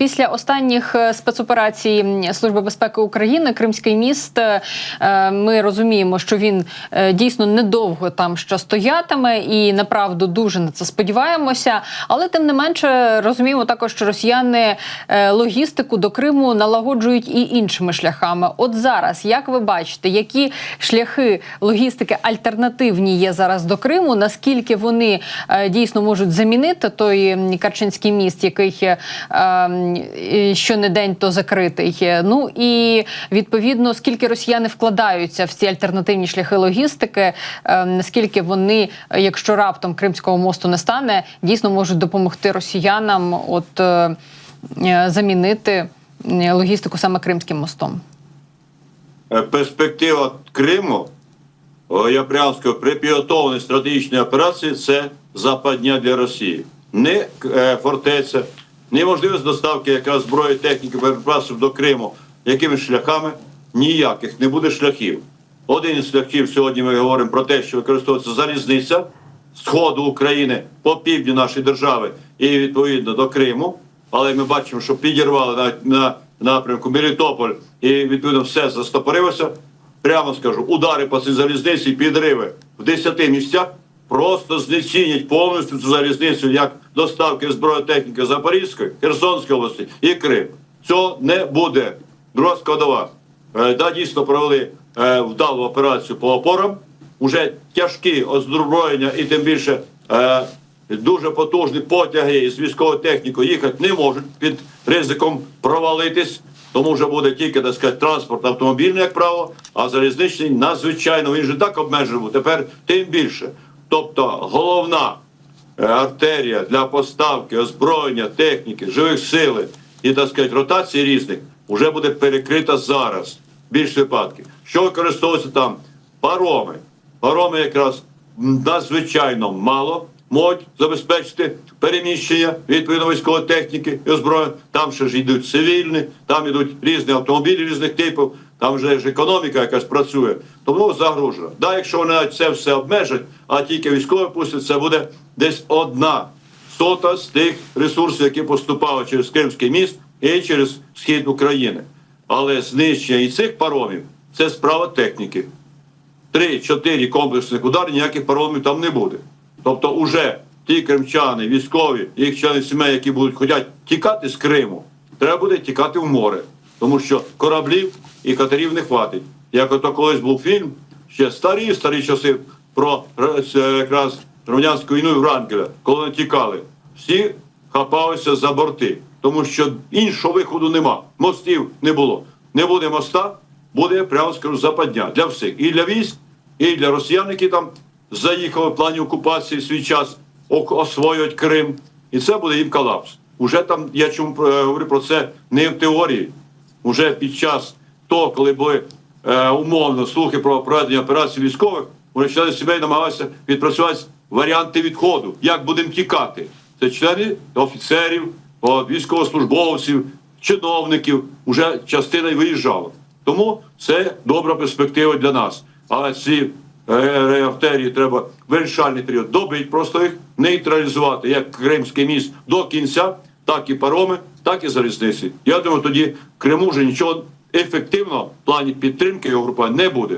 Після останніх е, спецоперацій Служби безпеки України Кримський міст. е, Ми розуміємо, що він е, дійсно недовго там ще стоятиме, і направду дуже на це сподіваємося. Але тим не менше розуміємо також, що росіяни логістику до Криму налагоджують і іншими шляхами. От зараз, як ви бачите, які шляхи логістики альтернативні є зараз до Криму? Наскільки вони дійсно можуть замінити той Карчинський міст, який е, м, і щонедень то закритий? Ну і відповідно, скільки росіяни вкладаються в ці альтернативні шляхи логістики, наскільки вони, е, якщо раптом Кримського мосту не стане, дійсно можуть допомогти росіянам, от е, е, замінити логістику саме Кримським мостом? Е, перспектива Криму, я скажу, при підготовленій стратегічній операції це западня для Росії. Не фортеця, не можливість доставки якраз зброї, техніки, боєприпасів до Криму. Якими шляхами? Ніяких не буде шляхів. Один із шляхів сьогодні ми говоримо про те, що використовується залізниця сходу України по півдню нашої держави і відповідно до Криму. Але ми бачимо, що підірвали навіть на напрямку Мелітополь і відповідно все застопорилося. Прямо скажу, удари по цій залізниці, підриви в 10 місцях просто знецінять повністю цю залізницю як доставки зброї техніки Запорізької, Херсонської області і Крим. Цього не буде. Друга складова. Е, Да, дійсно провели е, вдалу операцію по опорам. Уже тяжкі озброєння і тим більше е, дуже потужні потяги з військовою технікою їхати не можуть під ризиком провалитись. Тому вже буде тільки так сказати, транспорт автомобільний, як правило, а залізничний надзвичайно він же так обмежений. Тепер тим більше. Тобто головна артерія для поставки озброєння, техніки, живих сили і так сказати, ротації різних вже буде перекрита зараз. Більш випадків. Що використовується там? Пароми. Пароми якраз надзвичайно мало можуть забезпечити переміщення відповідно військової техніки і озброєння. Там ще ж йдуть цивільні, там йдуть різні автомобілі різних типів, там вже ж економіка якась працює. Тому загружена. Да, якщо вони це все обмежать, а тільки військові пустять, це буде десь одна сота з тих ресурсів, які поступали через Кримський міст і через схід України. Але знищення і цих паромів це справа техніки. Три-чотири комплексних удари, ніяких паромів там не буде. Тобто, уже ті кримчани, військові, їх члени сімей, які будуть хотять тікати з Криму, треба буде тікати в море, тому що кораблів і катерів не хватить. Як ото колись був фільм, ще старі старі часи про е, якраз громадянську війну і Врангеля, коли вони тікали, всі хапалися за борти, тому що іншого виходу нема. Мостів не було. Не буде моста, буде прямо скажу западня для всіх. І для військ, і для росіян, які там заїхали в плані окупації в свій час освоюють Крим. І це буде їм колапс. Уже там я чому е, говорю про це не в теорії. Уже під час того, коли були е, умовно слухи про проведення операцій військових, вони члени сімей намагалися відпрацювати варіанти відходу, як будемо тікати. Це члени офіцерів, військовослужбовців, чиновників. Уже частина й виїжджала. Тому це добра перспектива для нас. Але ці е, артерії треба вирішальний період добити, просто їх нейтралізувати, як Кримський міст до кінця, так і пароми, так і залізниці. Я думаю, тоді Криму вже нічого ефективного в плані підтримки його група не буде.